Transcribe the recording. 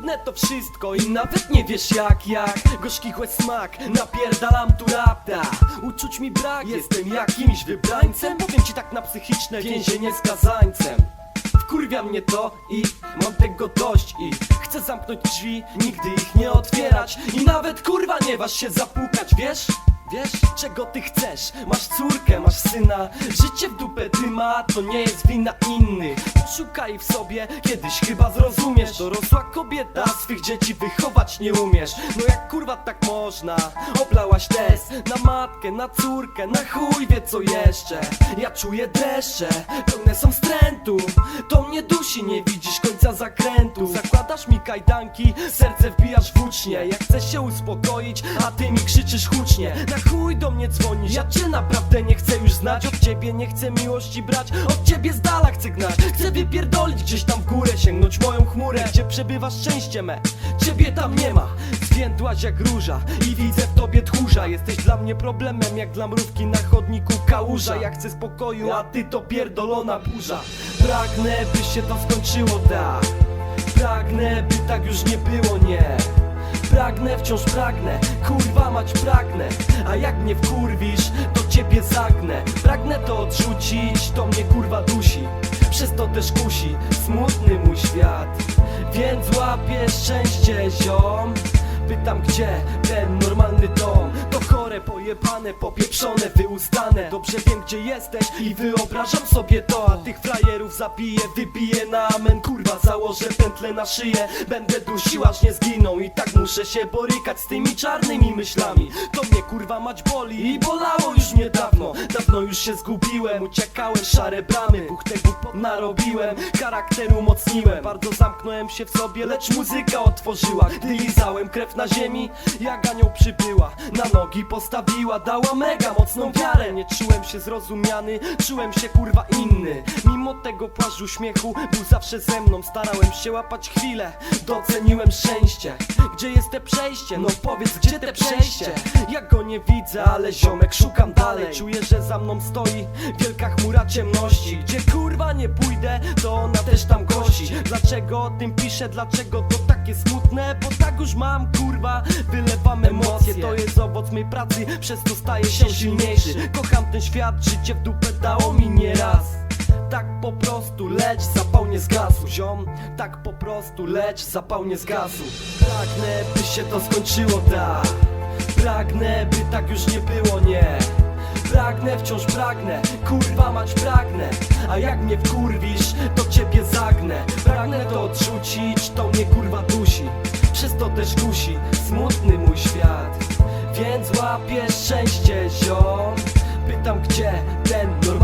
Trudne to wszystko i nawet nie wiesz jak, jak. Gorzki chłe smak, napierdalam tu rapta Uczuć mi brak, jestem jakimś wybrańcem. Powiem ci tak na psychiczne więzienie skazańcem Wkurwia mnie to i mam tego dość i Chcę zamknąć drzwi, nigdy ich nie otwierać. I nawet kurwa nie waż się zapukać, wiesz? Wiesz, czego ty chcesz? Masz córkę, masz syna. Życie w dupę ty ma, to nie jest wina innych. Szukaj w sobie, kiedyś chyba zrozumiesz. Dorosła kobieta, swych dzieci wychować nie umiesz. No jak kurwa tak można? Oblałaś test na matkę, na córkę Na chuj wie co jeszcze. Ja czuję dreszcze, pełne są wstrętu To mnie dusi, nie widzisz kajdanki, serce wbijasz w ucznie Jak chcę się uspokoić, a ty mi krzyczysz hucznie. Na chuj do mnie dzwonisz, ja cię naprawdę nie chcę już znać. Od ciebie nie chcę miłości brać, od ciebie z dala chcę gnać. Chcę wypierdolić gdzieś tam w górę, sięgnąć moją chmurę. Gdzie przebywa szczęście me, ciebie tam nie ma. Zwiędłaś jak róża i widzę w tobie tchórza. Jesteś dla mnie problemem jak dla mrówki na chodniku kałuża. Ja chcę spokoju, a ty to pierdolona burza. Pragnę by się to skończyło tak Pragnę by tak już nie było, nie. Pragnę, wciąż pragnę, kurwa mać pragnę. A jak mnie wkurwisz, to ciebie zagnę. Pragnę to odrzucić, to mnie kurwa dusi. Przez to też kusi, smutny mój świat. Więc łapię szczęście, ziom. Pytam gdzie ten normalny dom? To chore, pojebane, popieprzone, wyustane. Dobrze wiem gdzie jesteś i wyobrażam sobie to. A tych frajerów zabiję, wybiję na amen. Kurwa założę pętlę na szyję. Będę dusił aż nie zginą. I tak muszę się borykać z tymi czarnymi myślami. To mnie kurwa mać boli i bolało już mnie dawno już się zgubiłem, uciekałem szare bramy. Buch tego narobiłem, charakteru mocniłem. Bardzo zamknąłem się w sobie, lecz muzyka otworzyła. Gdy lizałem krew na ziemi, jak anioł przybyła. Na nogi postawiła, dała mega mocną wiarę. Nie czułem się zrozumiany, czułem się kurwa inny. Mimo tego płaszczu śmiechu był zawsze ze mną. Starałem się łapać chwilę, doceniłem szczęście. Gdzie jest te przejście? No powiedz, gdzie te przejście? Ja go nie widzę, ale ziomek szukam dalej. Czuję, że za mną stoi wielka chmura ciemności. Gdzie kurwa nie pójdę, to ona też tam gości. Dlaczego o tym piszę, dlaczego to takie smutne? Bo tak już mam kurwa, wylewam emocje. To jest owoc mej pracy, przez to staję się silniejszy. Kocham ten świat, życie w dupę dało mi nieraz. Tak po prostu, lecz zapał nie zgasł Ziom, tak po prostu, lecz zapał nie zgasł. Pragnę, by się to skończyło, tak. Pragnę, by tak już nie było, nie Pragnę, wciąż pragnę, kurwa mać pragnę. A jak mnie wkurwisz, to ciebie zagnę. Pragnę to odrzucić, to mnie kurwa dusi. Przez to też dusi, smutny mój świat. Więc łapię szczęście ziom. Pytam gdzie ten normalny